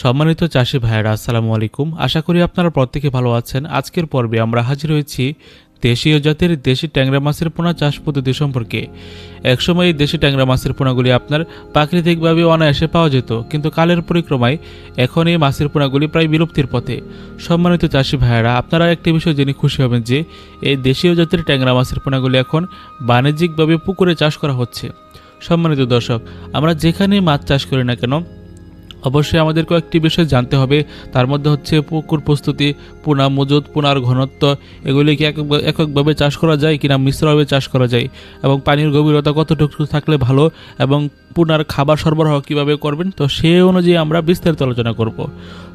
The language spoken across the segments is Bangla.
সম্মানিত চাষি ভাইয়েরা, আসসালামু আলাইকুম। আশা করি আপনারা প্রত্যেকে ভালো আছেন। আজকের পর্বে আমরা হাজির হয়েছি দেশীয় জাতের দেশি ট্যাংরা মাছের পোনা চাষ পদ্ধতি সম্পর্কে। একসময় এই দেশি ট্যাংরা মাছের পোনাগুলি আপনার প্রাকৃতিকভাবে অনায়াসে পাওয়া যেত, কিন্তু কালের পরিক্রমায় এখন এই মাছের পোনাগুলি প্রায় বিলুপ্তির পথে। সম্মানিত চাষি ভাইয়েরা, আপনারা একটি বিষয় জেনে খুশি হবেন যে, এই দেশীয় জাতের ট্যাংরা মাছের পোনাগুলি এখন বাণিজ্যিকভাবে পুকুরে চাষ করা হচ্ছে। সম্মানিত দর্শক, আমরা যেখানেই মাছ চাষ করি না কেন অবশ্যই আমাদের কয়েকটি বিষয় জানতে হবে। তার মধ্যে হচ্ছে পুকুর প্রস্তুতি, পোনা মজুদ, পোনার ঘনত্ব, এগুলি কি একক- এককভাবে চাষ করা যায় কিনা মিশ্রভাবে চাষ করা যায় এবং পানির গভীরতা কতটুকু থাকলে ভালো এবং পোনার খাবার সরবরাহ কীভাবে করবেন? তো সেই অনুযায়ী আমরা বিস্তারিত আলোচনা করব।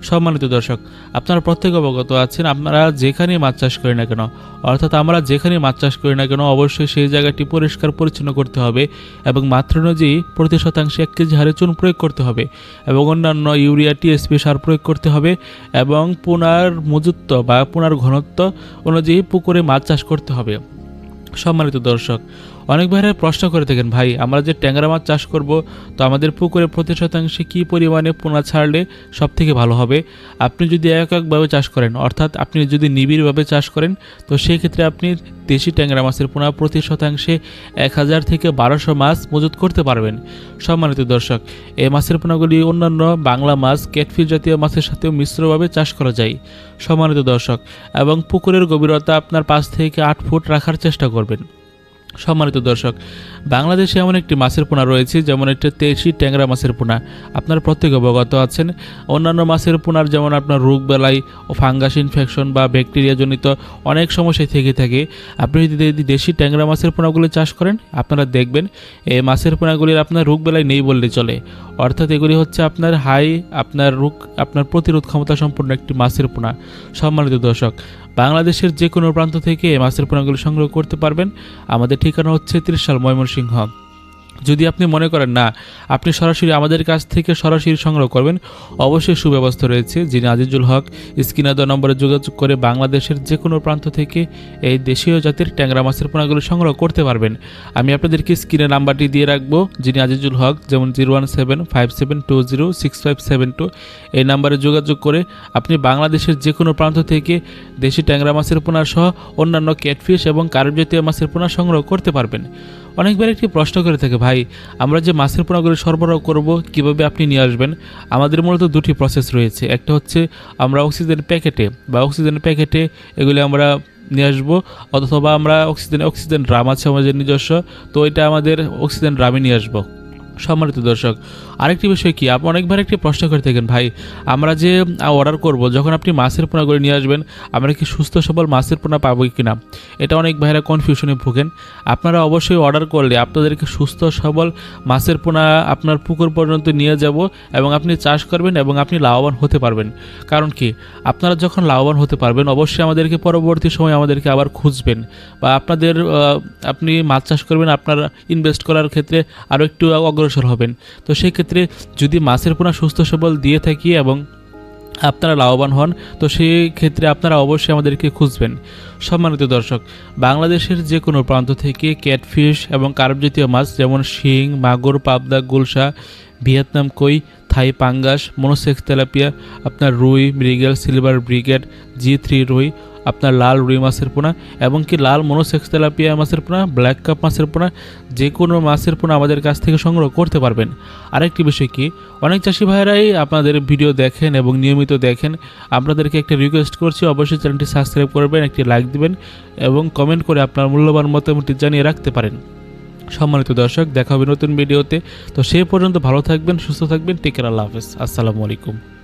সম্মানিত দর্শক, আপনারা প্রত্যেক অবগত আছেন, আপনারা যেখানে মাছ চাষ করি না কেন, অর্থাৎ আমরা যেখানে মাছ চাষ করি না কেন, অবশ্যই সেই জায়গাটি পরিষ্কার পরিচ্ছন্ন করতে হবে এবং মাত্র অনুযায়ী প্রতি শতাংশে এক কেজি হারে চুন প্রয়োগ করতে হবে এবং অন্যান্য ইউরিয়া টিএসপি সার প্রয়োগ করতে হবে এবং পুনার মজুত্ব বা পুনার ঘনত্ব অনুযায়ী পুকুরে মাছ চাষ করতে হবে। সম্মানিত দর্শক অনেক ভাইরা প্রশ্ন করে থাকেন, ভাই, আমরা যে ট্যাংরা মাছ চাষ করব, তো আমাদের পুকুরে প্রতি শতাংশে কী পরিমাণে পোনা ছাড়লে সব থেকে ভালো হবে? আপনি যদি এক একভাবে চাষ করেন, অর্থাৎ আপনি যদি নিবিড়ভাবে চাষ করেন, তো সেই ক্ষেত্রে আপনি দেশি ট্যাংরা মাছের পোনা প্রতি শতাংশে এক হাজার থেকে বারোশো মাছ মজুত করতে পারবেন। সম্মানিত দর্শক এই মাছের পোনাগুলি অন্যান্য বাংলা মাছ, ক্যাটফিশ জাতীয় মাছের সাথেও মিশ্রভাবে চাষ করা যায়। সম্মানিত দর্শক, এবং পুকুরের গভীরতা আপনার পাঁচ থেকে আট ফুট রাখার চেষ্টা করবেন। সম্মানিত দর্শক, বাংলাদেশে এমন একটি মাছের পোনা রয়েছে, যেমন একটা তেশি ট্যাংরা মাছের পোনা। আপনার প্রত্যেক অবগত আছেন, অন্যান্য মাছের পোনার যেমন আপনার রোগ বেলায় ও ফাঙ্গাস ইনফেকশন বা ব্যাকটেরিয়াজনিত অনেক সমস্যায় থেকে থাকে। আপনি যদি দেশি ট্যাংরা মাছের পোনাগুলো চাষ করেন, আপনারা দেখবেন এই মাছের পোনাগুলির আপনার রোগ বেলায় নেই বললে চলে। অর্থাৎ এগুলি হচ্ছে আপনার হাই, আপনার রোগ, আপনার প্রতিরোধ ক্ষমতা সম্পন্ন একটি মাছের পোনা। সম্মানিত দর্শক, বাংলাদেশের যে কোনো প্রান্ত থেকে এই মাছের পোনাগুলো সংগ্রহ করতে পারবেন। আমাদের ঠিকানা হচ্ছে ত্রিশাল ময়মনসিংহ। যদি আপনি মনে করেন, না, আপনি সরাসরি আমাদের কাছ থেকে সরাসরি সংগ্রহ করবেন, অবশ্যই সুব্যবস্থা রয়েছে যিনি আজিজুল হক। স্ক্রিনার দেওয়া নম্বরে যোগাযোগ করে বাংলাদেশের যে কোনো প্রান্ত থেকে এই দেশীয় জাতের ট্যাংরা মাছের পোনাগুলো সংগ্রহ করতে পারবেন। আমি আপনাদেরকে স্ক্রিনে নাম্বারটি দিয়ে রাখব, যিনি আজিজুল হক, যেমন zero one seven, five seven, two zero, six five seven, two. এই নাম্বারে যোগাযোগ করে আপনি বাংলাদেশের যে কোনো প্রান্ত থেকে দেশি ট্যাংরা মাছের পোনা সহ অন্যান্য ক্যাটফিশ এবং কার্প জাতীয় মাছের পোনা সংগ্রহ করতে পারবেন। অনেকবার একটি প্রশ্ন করে থাকে ভাই, আমরা যে মাছের পোনাগুলো সরবরাহ করব, কীভাবে আপনি নিয়ে আসবেন, আমাদের মূলত দুটি প্রসেস রয়েছে। একটা হচ্ছে আমরা অক্সিজেন প্যাকেটে বা অক্সিজেন প্যাকেটে এগুলি আমরা নিয়ে আসব, অথবা আমরা অক্সিজেন অক্সিজেন ড্রাম আছে আমাদের নিজস্ব, তো এটা আমাদের অক্সিজেন ড্রামে নিয়ে আসব। সম্মানিত দর্শক, আরেকটি বিষয় কি? আপনি অনেকবার একটি প্রশ্ন করে থাকেন, ভাই, আমরা যে অর্ডার করব, যখন আপনি মাছের পোনা করে নিয়ে আসবেন, আমরা কি সুস্থ সবল মাছের পোনা পাবো কি না এটা অনেক ভাইরা কনফিউশনে ভোগেন। আপনারা অবশ্যই অর্ডার করলে আপনাদেরকে সুস্থ সবল মাছের পোনা আপনার পুকুর পর্যন্ত নিয়ে যাব এবং আপনি চাষ করবেন এবং আপনি লাভবান হতে পারবেন। কারণ কি? আপনারা যখন লাভবান হতে পারবেন, অবশ্যই আমাদেরকে পরবর্তী সময় আমাদেরকে আবার খুঁজবেন বা আপনাদের আপনি মাছ চাষ করবেন, আপনার ইনভেস্ট করার ক্ষেত্রে আরও একটু অগ্রসর হবেন। তো সেই ক্ষেত্রে যদি মাছের পোনা সুস্থ সবল দিয়ে থাকি এবং আপনারা লাভবান হন, তো সেই ক্ষেত্রে আপনারা অবশ্যই আমাদেরকে খুঁজবেন। সম্মানিত দর্শক, বাংলাদেশের যে কোনো প্রান্ত থেকে ক্যাটফিশ এবং কার্প জাতীয় মাছ যেমন শিং, মাগুর, পাবদা, গুলশা, ভিয়েতনাম কই, থাই পাঙ্গাস, মনোসেক্স তেলাপিয়া, আপনার রুই, মৃগেল, সিলভার ব্রিগেড, জি থ্রি রুই আপনার লাল রুই মাছের পোনা এবং কি লাল মনোসেক্স তেলাপিয়া মাছের পোনা, ব্ল্যাক কাপ মাছের পোনা যে কোনো মাছের পোনা আমাদের কাছ থেকে সংগ্রহ করতে পারবেন। আরেকটি বিষয় কি, অনেক চাষি ভাইরাই আপনাদের ভিডিও দেখেন এবং নিয়মিত দেখেন। আপনাদেরকে একটা রিকোয়েস্ট করছি, অবশ্যই চ্যানেলটি সাবস্ক্রাইব করবেন, একটি লাইক দিবেন এবং কমেন্ট করে আপনার মূল্যবান মতামতটি জানিয়ে রাখতে পারেন। সম্মানিত দর্শক, দেখা হবে নতুন ভিডিওতে। তো সেই পর্যন্ত ভালো থাকবেন, সুস্থ থাকবেন টেকের আল্লাহ হাফেজ। আসসালামু আলাইকুম।